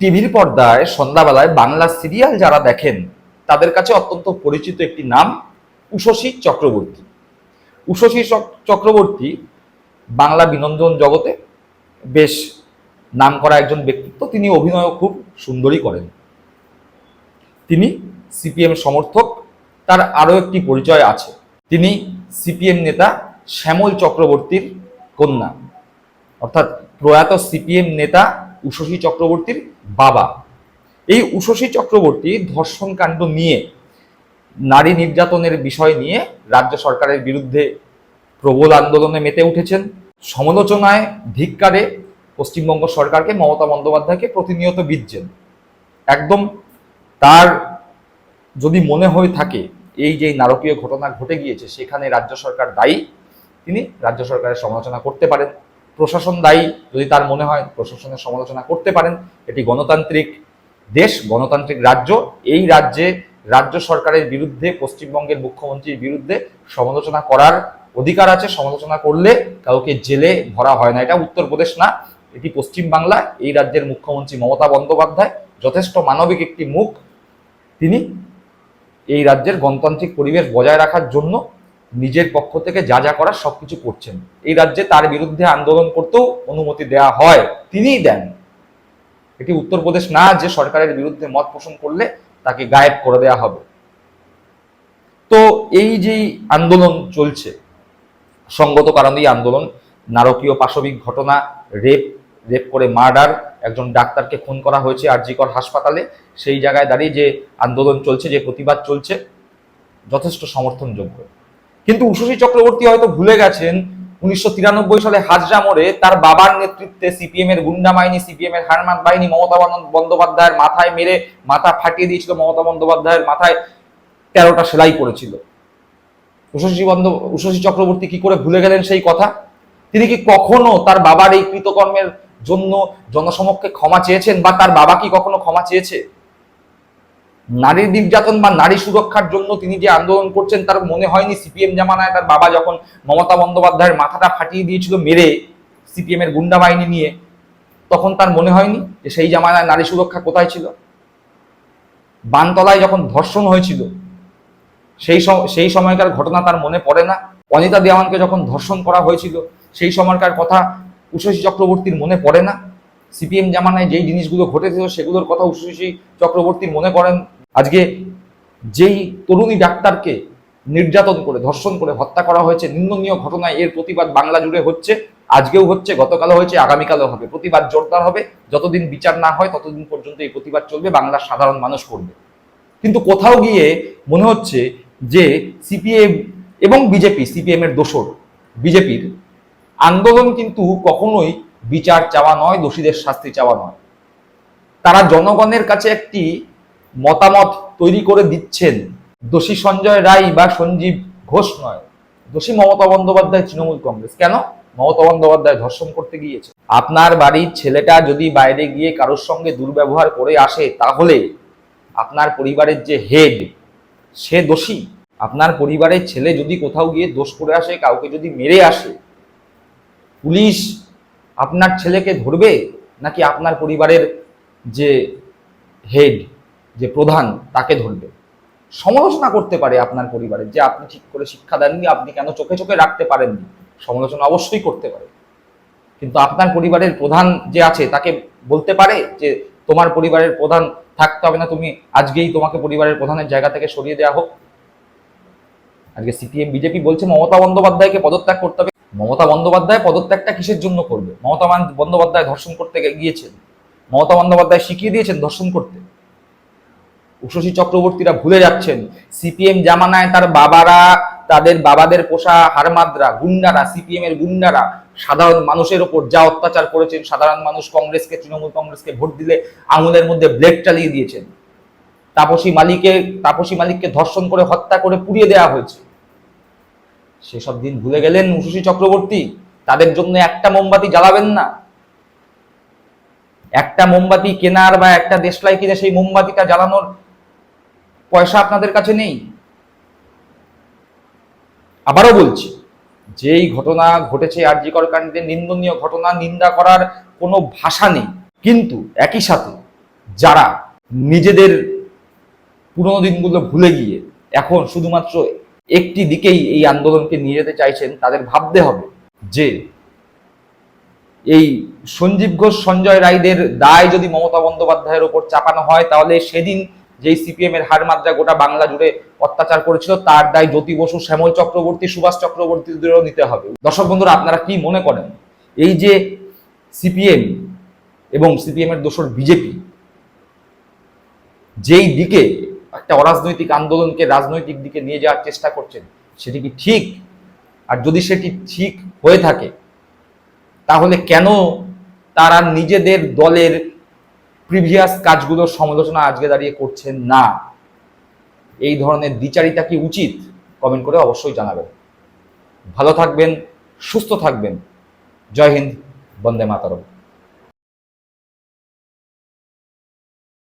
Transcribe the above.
টিভির পর্দায় সন্ধ্যাবেলায় বাংলা সিরিয়াল যারা দেখেন, তাদের কাছে অত্যন্ত পরিচিত একটি নাম উষসী চক্রবর্তী। চক- চক্রবর্তী বাংলা বিনোদন জগতে বেশ নাম করা একজন ব্যক্তিত্ব। তিনি অভিনয়ও খুব সুন্দরই করেন। তিনি সিপিএম সমর্থক, তার আরও একটি পরিচয় আছে। তিনি সিপিএম নেতা শ্যামল চক্রবর্তীর কন্যা। অর্থাৎ প্রয়াত সিপিএম নেতা উষসী চক্রবর্তীর বাবা। এই উষসী চক্রবর্তী ধর্ষণ কাণ্ড নিয়ে, নারী নির্যাতনের বিষয় নিয়ে রাজ্য সরকারের বিরুদ্ধে প্রবল আন্দোলনে মেতে উঠেছেন। সমালোচনায়, ধিক্কারে পশ্চিমবঙ্গ সরকারকে মমতা বন্দ্যোপাধ্যায়কে প্রতিনিয়ত বিধছেন। একদম তার যদি মনে হয়ে থাকে, এই যে নারকীয় ঘটনা ঘটে গিয়েছে, সেখানে রাজ্য সরকার দায়ী, তিনি রাজ্য সরকারের সমালোচনা করতে পারেন। প্রশাসন দায়ী, যদি তার মনে হয় প্রশাসনের সমালোচনা করতে পারেন, এটি গণতান্ত্রিক দেশ, গণতান্ত্রিক রাজ্য, এই রাজ্যে রাজ্য সরকারের বিরুদ্ধে, পশ্চিমবঙ্গের মুখ্যমন্ত্রীর বিরুদ্ধে সমালোচনা করার অধিকার আছে, সমালোচনা করলে কাউকে জেলে ভরা হয় না। এটা উত্তরপ্রদেশ না, এটি পশ্চিম বাংলা, এই রাজ্যের মুখ্যমন্ত্রী মমতা বন্দ্যোপাধ্যায়, যথেষ্ট মানবিক একটি মুখ তিনি এই রাজ্যের গণতান্ত্রিক পরিবেশ বজায় রাখার জন্য নিজের পক্ষ থেকে যা যা করার সবকিছু করছেন। এই রাজ্যে তার বিরুদ্ধে আন্দোলন করতেও অনুমতি দেওয়া হয়, তিনিই দেন। এটি উত্তরপ্রদেশ না যে সরকারের বিরুদ্ধে মত পোষণ করলে তাকে গায়েব করে দেওয়া হবে। তো এই যে আন্দোলন চলছে, সঙ্গত কারণেই আন্দোলন, নারকীয় পাশবিক ঘটনা, রেপ রেপ করে মার্ডার, একজন ডাক্তারকে খুন করা হয়েছে আরজিকর হাসপাতালে, সেই জায়গায় দাঁড়িয়ে যে আন্দোলন চলছে, যে প্রতিবাদ চলছে, যথেষ্ট সমর্থনযোগ্য। কিন্তু উষসী চক্রবর্তী হয়তো ভুলে গেছেন, উনিশশো তিরানব্বই সালে হাজরা মোড়ে তার বাবার নেতৃত্বে সিপিএম এর গুন্ডা বাহিনী, সিপিএম এর হারমাত বাহিনী মমতা বন্দ- বন্দ্যোপাধ্যায়ের মাথায় মেরে মাথা ফাটিয়ে দিয়েছিল। মমতা বন্দ্যোপাধ্যায়ের মাথায় তেরোটা সেলাই করেছিল উষসী বন্দ উষসী চক্রবর্তী কি করে ভুলে গেলেন সেই কথা? তিনি কি কখনো তার বাবার এই কৃতকর্মের জন্য জনসমক্ষে ক্ষমা চেয়েছেন বা তার বাবা কি কখনো ক্ষমা চেয়েছে? নারী নির্যাতন বা নারী সুরক্ষার জন্য তিনি যে আন্দোলন করছেন, তার মনে হয়নি সিপিএম জামানায় তার বাবা যখন মমতা বন্দ্যোপাধ্যায়ের মাথাটা ফাটিয়ে দিয়েছিল মেরে সিপিএম এর গুন্ডা বাহিনী নিয়ে, তখন তার মনে হয়নি যে সেই জামানায় নারী সুরক্ষা কোথায় ছিল? বানতলায় যখন ধর্ষণ হয়েছিল, সেই সেই সময়কার ঘটনা তার মনে পড়ে না। অনিতা দেওয়ানকে যখন ধর্ষণ করা হয়েছিল, সেই সময়কার কথা উষসী চক্রবর্তীর মনে পড়ে না। সিপিএম জামানায় যেই জিনিসগুলো ঘটেছিল, সেগুলোর কথা উষসী চক্রবর্তীর মনে পড়েন আজকে যেই তরুণী ডাক্তারকে নির্যাতন করে, ধর্ষণ করে, হত্যা করা হয়েছে, নিন্দনীয় ঘটনায় এর প্রতিবাদ বাংলা জুড়ে হচ্ছে, আজকেও হচ্ছে, গতকালও হয়েছে, আগামীকালও হবে। প্রতিবাদ জোরদার হবে, যতদিন বিচার না হয় ততদিন পর্যন্ত এই প্রতিবাদ চলবে, বাংলার সাধারণ মানুষ করবে। কিন্তু কোথাও গিয়ে মনে হচ্ছে যে সিপিএম এবং বিজেপি সিপিএম এর দোসর বিজেপির আন্দোলন কিন্তু কখনোই বিচার চাওয়া নয়, দোষীদের শাস্তি চাওয়া নয়। তারা জনগণের কাছে একটি মতামত তৈরি করে দিচ্ছেন। দোষী সঞ্জয় রায় বা সঞ্জীব ঘোষ নয়। দোষী মমতা বন্দ্যোপাধ্যায় তৃণমূল কংগ্রেস। কেন? মমতা বন্দ্যোপাধ্যায় ধর্ষণ করতে গিয়েছে। আপনার বাড়ির ছেলেটা যদি বাইরে গিয়ে কারোর সঙ্গে দুর্ব্যবহার করে আসে, তাহলে আপনার পরিবারের যে হেড সে দোষী। আপনার পরিবারের ছেলে যদি কোথাও গিয়ে দোষ করে আসে, কাউকে যদি মেরে আসে, পুলিশ আপনার ছেলেকে ধরবে? নাকি আপনার পরিবারের যে হেড যে প্রধান তাকে ধরবে। সমালোচনা করতে পারে আপনার পরিবারের যে আপনি ঠিক করে শিক্ষা দেননি, আপনি কেন চোখে চোখে রাখতে পারেননি? সমালোচনা অবশ্যই করতে পারে। কিন্তু আপনার পরিবারের প্রধান যে আছে, তাকে বলতে পারে যে তোমার পরিবারের প্রধান থাকতে হবে না, তুমি আজকেই তোমাকে পরিবারের প্রধানের জায়গা থেকে সরিয়ে দেওয়া হোক। আজকে সিপিএম, বিজেপি বলছে মমতা বন্দ্যোপাধ্যায়কে পদত্যাগ করতে হবে। মমতা বন্দ্যোপাধ্যায় পদত্যাগটা কিসের জন্য করবে? মমতা বন্দ্যোপাধ্যায় ধর্ষণ করতে গিয়েছেন। মমতা বন্দ্যোপাধ্যায় শিখিয়ে দিয়েছেন ধর্ষণ করতে। উষসী চক্রবর্তীরা ভুলে যাচ্ছেন। সিপিএম জামানায় তার বাবারা, তাদের বাবাদের পোষা হারমাদরা গুন্ডারা সিপিএম এর গুন্ডারা, সাধারণ মানুষের ওপর যা অত্যাচার করেছেন, সাধারণ মানুষ কংগ্রেসকে, তৃণমূল কংগ্রেসকে ভোট দিলে আঙুলের মধ্যে ব্লেড চালিয়ে দিয়েছেন। তাপসী মালিকে তাপসী মালিককে ধর্ষণ করে হত্যা করে পুড়িয়ে দেওয়া হয়েছে। সেসব দিন ভুলে গেলেন উষসী চক্রবর্তী। তাদের জন্য একটা মোমবাতি জ্বালাবেন না। একটা মোমবাতি কেনার বা একটা দেশলাই কিনে সেই মোমবাতিটা জ্বালানোর পয়সা আপনাদের কাছে নেই। আবারও বলছি, যেই ঘটনা ঘটেছে আরজিকর কাণ্ডে নিন্দনীয় ঘটনা, নিন্দা করার কোনো ভাষা নেই। কিন্তু একই সাথে যারা নিজেদের পুরোনো দিনগুলো ভুলে গিয়ে এখন শুধুমাত্র একটি দিকেই এই আন্দোলনকে নিয়ে যেতে চাইছেন, তাদের ভাবতে হবে যে এই সঞ্জীব ঘোষ, সঞ্জয় রায়দের দায় যদি মমতা বন্দ্যোপাধ্যায়ের ওপর চাপানো হয়, তাহলে সেদিন যেই সিপিএম এর হার মাত্রা গোটা বাংলা জুড়ে অত্যাচার করেছিল, তার দায় জ্যোতি বসু, শ্যামল চক্রবর্তী, সুভাষ চক্রবর্তীদেরও নিতে হবে। দর্শক বন্ধুরা, আপনারা কি মনে করেন, এই যে সিপিএম এবং সিপিএম এর দোসর বিজেপি যেই দিকে একটা অরাজনৈতিক আন্দোলনকে রাজনৈতিক দিকে নিয়ে যাওয়ার চেষ্টা করছেন, সেটি কি ঠিক? আর যদি সেটি ঠিক হয়ে থাকে, তাহলে কেন তারা নিজেদের দলের প্রিভিয়াস কাজগুলোর সমালোচনা আজকে দাঁড়িয়ে করছেন না। এই ধরনের দ্বিচারিতা কি উচিত? কমেন্ট করে অবশ্যই জানাবেন। ভালো থাকবেন, সুস্থ থাকবেন। জয় হিন্দ, বন্দে মাতারম।